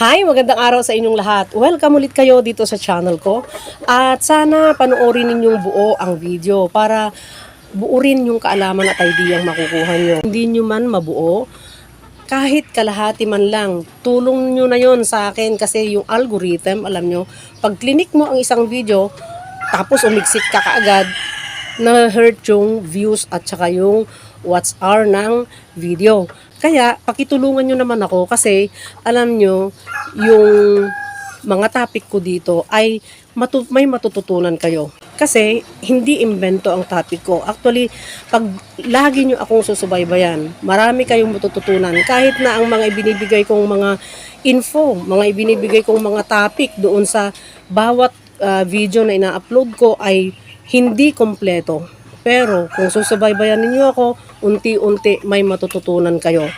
Hi, magandang araw sa inyong lahat. Welcome ulit kayo dito sa channel ko. At sana panoorin ninyong buo ang video para buurin yung kaalaman at ideyang makukuha nyo. Hindi nyo man mabuo, kahit kalahati man lang, tulong nyo na yon sa akin kasi yung algorithm, alam nyo, pag clinic mo ang isang video, tapos umiksik ka kaagad, na-hurt yung views at saka yung watch hour ng video. Kaya, pakitulungan nyo naman ako kasi alam nyo, yung mga topic ko dito ay matu- may matututunan kayo. Kasi, hindi invento ang topic ko. Actually, pag lagi nyo akong susubaybayan, marami kayong matututunan. Kahit na ang mga ibinibigay kong mga info, mga ibinibigay kong mga topic doon sa bawat ah, video na ina-upload ko ay hindi kompleto. Pero kung susubaybayan ninyo ako, unti-unti may matututunan kayo.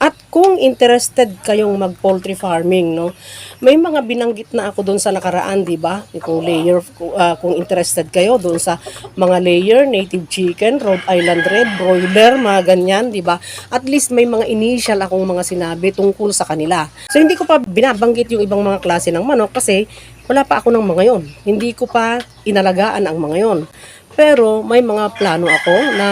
At kung interested kayong mag-poultry farming, no, may mga binanggit na ako doon sa nakaraan, di ba? Kung layer, ah, kung interested kayo doon sa mga layer, native chicken, Rhode Island Red, broiler, mga ganyan, di ba? At least may mga initial akong mga sinabi tungkol sa kanila. So hindi ko pa binabanggit yung ibang mga klase ng manok kasi wala pa ako ng mga yon. Hindi ko pa inalagaan ang mga yon. Pero may mga plano ako na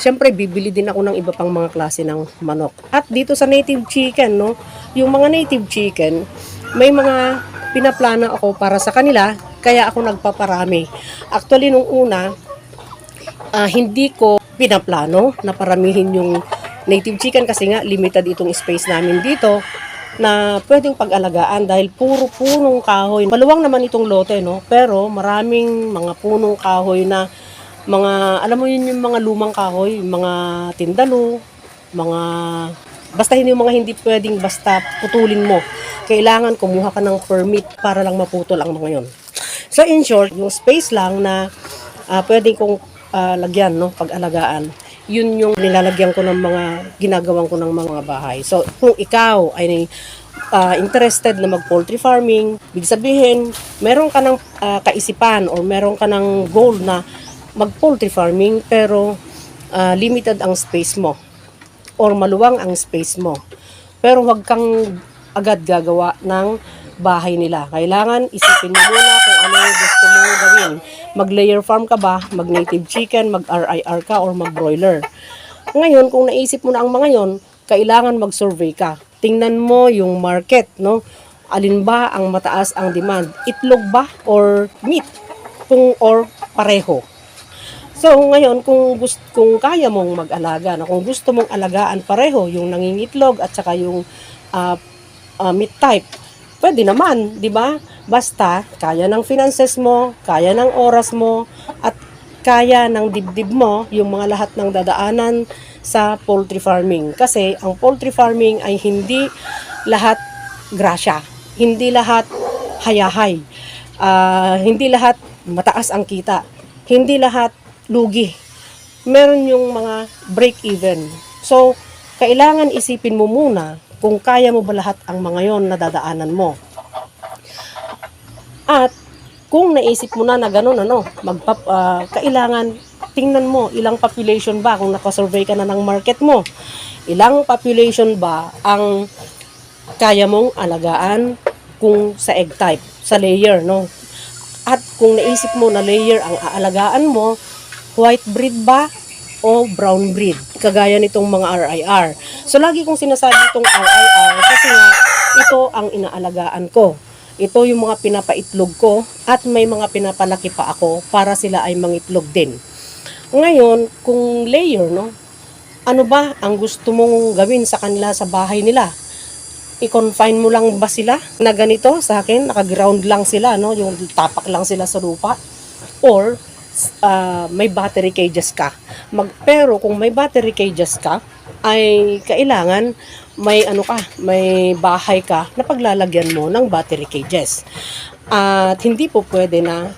Siyempre, bibili din ako ng iba pang mga klase ng manok. At dito sa native chicken, no, yung mga native chicken, may mga pinaplano ako para sa kanila, kaya ako nagpaparami. Actually, nung una, ah, hindi ko pinaplano na paramihin yung native chicken kasi nga limited itong space namin dito na pwedeng pag-alagaan dahil puro punong kahoy. Maluwang naman itong lote, no? Pero maraming mga punong kahoy na mga, alam mo yun yung mga lumang kahoy, mga tindalo, mga, basta hindi yung mga hindi pwedeng basta putulin mo. Kailangan kumuha ka ng permit para lang maputol ang mga yon. So in short, yung space lang na ah, pwedeng kong ah, lagyan, no, pag-alagaan, yun yung nilalagyan ko ng mga, ginagawan ko ng mga bahay. So kung ikaw ay ah, interested na mag-poultry farming, big sabihin, meron ka ng ah, kaisipan or meron ka ng goal na mag-poultry farming pero ah, limited ang space mo or maluwang ang space mo. Pero wag kang agad gagawa ng bahay nila. Kailangan isipin mo muna kung ano yung gusto mo gawin. Mag-layer farm ka ba? Mag-native chicken? Mag-RIR ka? Or mag-broiler? Ngayon, kung naisip mo na ang mga yon, kailangan mag-survey ka. Tingnan mo yung market, no? Alin ba ang mataas ang demand? Itlog ba or meat? Kung or pareho. So, ngayon, kung, gusto, kung kaya mong mag-alaga, na kung gusto mong alagaan pareho, yung nangingitlog at saka yung ah, ah, meat type, pwede naman, di ba? Basta, kaya ng finances mo, kaya ng oras mo, at kaya ng dibdib mo, yung mga lahat ng dadaanan sa poultry farming. Kasi, ang poultry farming ay hindi lahat grasya. Hindi lahat hayahay. Ah, hindi lahat mataas ang kita. Hindi lahat lugi. Meron yung mga break-even. So, kailangan isipin mo muna kung kaya mo ba lahat ang mga yon na dadaanan mo. At kung naisip mo na na gano'n, ano, magpap, ah, kailangan tingnan mo ilang population ba kung nakasurvey ka na ng market mo. Ilang population ba ang kaya mong alagaan kung sa egg type, sa layer, no? At kung naisip mo na layer ang aalagaan mo, white breed ba o brown breed? Kagaya nitong mga RIR. So, lagi kong sinasabi itong RIR kasi nga, ito ang inaalagaan ko. Ito yung mga pinapaitlog ko at may mga pinapalaki pa ako para sila ay mangitlog din. Ngayon, kung layer, no? Ano ba ang gusto mong gawin sa kanila sa bahay nila? i-confine mo lang ba sila na ganito sa akin, naka-ground lang sila, no? yung tapak lang sila sa lupa? Or, ah, may battery cages ka. Mag, pero kung may battery cages ka, ay kailangan may ano ka, may bahay ka na paglalagyan mo ng battery cages. At hindi po pwede na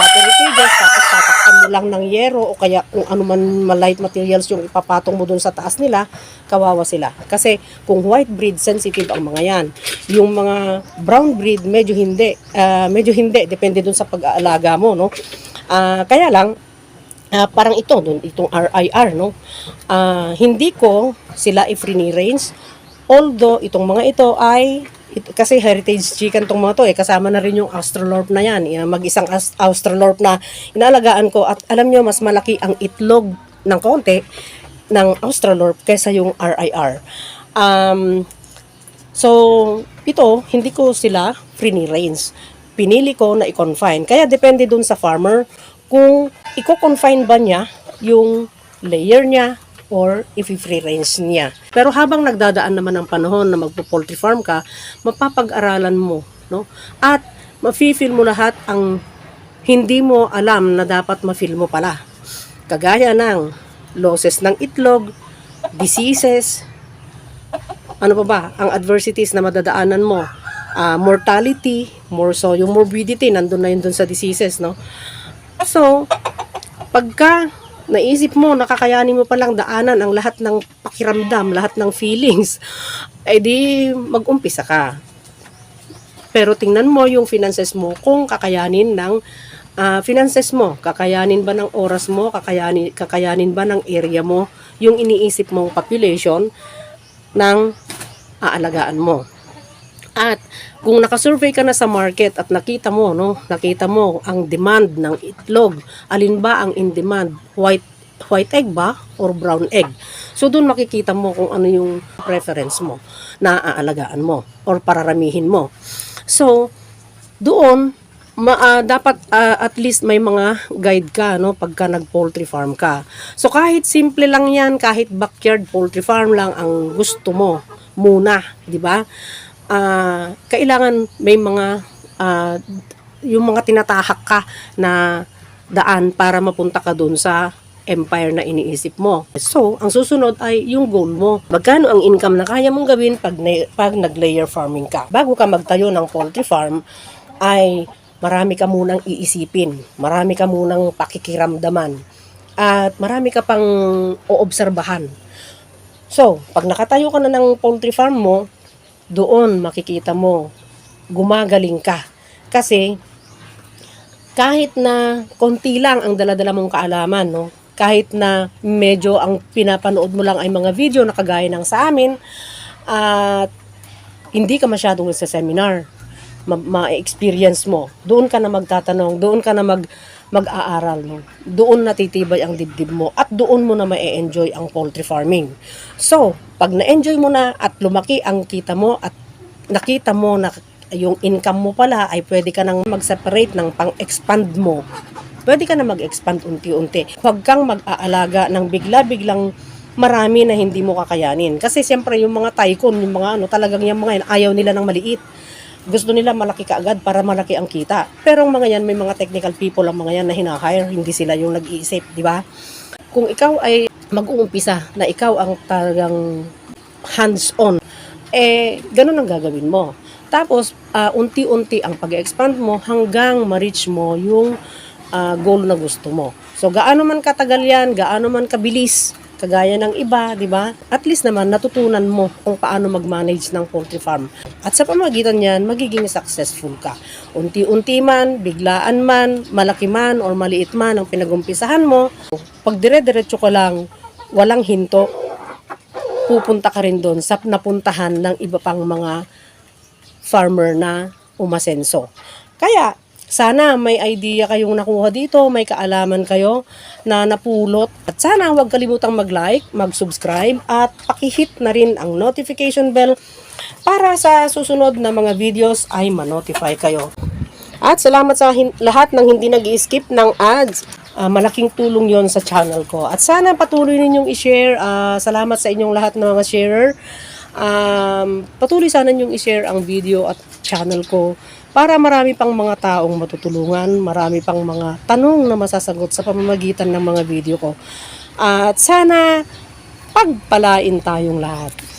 battery cages tapos tatakpan mo lang ng yero o kaya kung ano man malight materials yung ipapatong mo dun sa taas nila, kawawa sila. Kasi kung white breed, sensitive ang mga yan. Yung mga brown breed, medyo hindi. Ah, medyo hindi, depende dun sa pag-aalaga mo, no? Ah, kaya lang, Ah, parang ito, itong RIR, no? Ah, hindi ko sila i-free range. Although, itong mga ito ay It- kasi heritage chicken tong mga to eh. Kasama na rin yung Australorp na yan. Yan, Mag-isang Aus- Australorp na inaalagaan ko. At alam nyo, mas malaki ang itlog ng konti ng Australorp kaysa yung RIR. Um, so, ito, hindi ko sila free range. Pinili ko na i-confine. Kaya depende dun sa farmer kung i-confine ba niya yung layer niya or if-free range niya. Pero habang nagdadaan naman ang panahon na magpo-poultry farm ka, mapapag-aralan mo, no? At mafe-feel mo lahat ang hindi mo alam na dapat ma-feel mo pala. Kagaya ng losses ng itlog, diseases, ano pa ba, ang adversities na madadaanan mo, Ah, mortality, more so, yung morbidity, nandun na yun dun sa diseases, no? So, pagka naisip mo, nakakayanin mo palang daanan ang lahat ng pakiramdam, lahat ng feelings, eh di mag-umpisa ka. Pero tingnan mo yung finances mo kung kakayanin ng ah, finances mo, kakayanin ba ng oras mo, kakayanin, kakayanin ba ng area mo, yung iniisip mong population ng aalagaan mo. At kung nakasurvey ka na sa market at nakita mo, no, nakita mo ang demand ng itlog, alin ba ang in demand? White white egg ba or brown egg? So doon makikita mo kung ano yung preference mo na aalagaan mo or pararamihin mo. So doon ma, ah, dapat ah, at least may mga guide ka no pagka nag-poultry farm ka. So kahit simple lang 'yan, kahit backyard poultry farm lang ang gusto mo muna, 'di ba? Ah, kailangan may mga ah, yung mga tinatahak ka na daan para mapunta ka doon sa empire na iniisip mo. So, ang susunod ay yung goal mo. Magkano ang income na kaya mong gawin pag, na- pag nag-layer farming ka? Bago ka magtayo ng poultry farm, ay marami ka munang iisipin. Marami ka munang pakikiramdaman. At marami ka pang oobserbahan. So, pag nakatayo ka na ng poultry farm mo, doon makikita mo gumagaling ka. Kasi kahit na konti lang ang daladala mong kaalaman, no? Kahit na medyo ang pinapanood mo lang ay mga video na kagaya ng sa amin, at hindi ka masyadong sa seminar, ma- ma-experience mo. Doon ka na magtatanong, doon ka na mag mag-aaral mo. Doon natitibay ang dibdib mo at doon mo na ma-enjoy ang poultry farming. So, pag na-enjoy mo na at lumaki ang kita mo at nakita mo na yung income mo pala ay pwede ka nang mag-separate ng pang-expand mo. Pwede ka na mag-expand unti-unti. Huwag kang mag-aalaga ng bigla-biglang marami na hindi mo kakayanin. Kasi siyempre yung mga tycoon, yung mga ano, talagang yung mga yan, ayaw nila ng maliit. Gusto nila malaki kaagad para malaki ang kita. Pero ang mga yan, may mga technical people ang mga yan na hinahire, hindi sila yung nag-iisip, di ba? Kung ikaw ay mag-uumpisa na ikaw ang talagang hands-on, eh, ganun ang gagawin mo. Tapos, ah, unti-unti ang pag-expand mo hanggang ma-reach mo yung ah, goal na gusto mo. So, gaano man katagal yan, gaano man kabilis, kagaya ng iba, di ba? At least naman, natutunan mo kung paano mag-manage ng poultry farm. At sa pamagitan yan, magiging successful ka. Unti-unti man, biglaan man, malaki man, or maliit man ang pinagumpisahan mo, pag dire-diretso ka lang, walang hinto, pupunta ka rin doon sa napuntahan ng iba pang mga farmer na umasenso. Kaya, sana may idea kayong nakuha dito, may kaalaman kayo na napulot. At sana huwag kalimutang mag-like, mag-subscribe, at pakihit na rin ang notification bell para sa susunod na mga videos ay ma-notify kayo. At salamat sa lahat ng hindi nag skip ng ads. Ah, malaking tulong yon sa channel ko. At sana patuloy ninyong i-share. Ah, salamat sa inyong lahat ng mga sharer. Um, patuloy sana ninyong i-share ang video at channel ko para marami pang mga taong matutulungan, marami pang mga tanong na masasagot sa pamamagitan ng mga video ko. At sana pagpalain tayong lahat.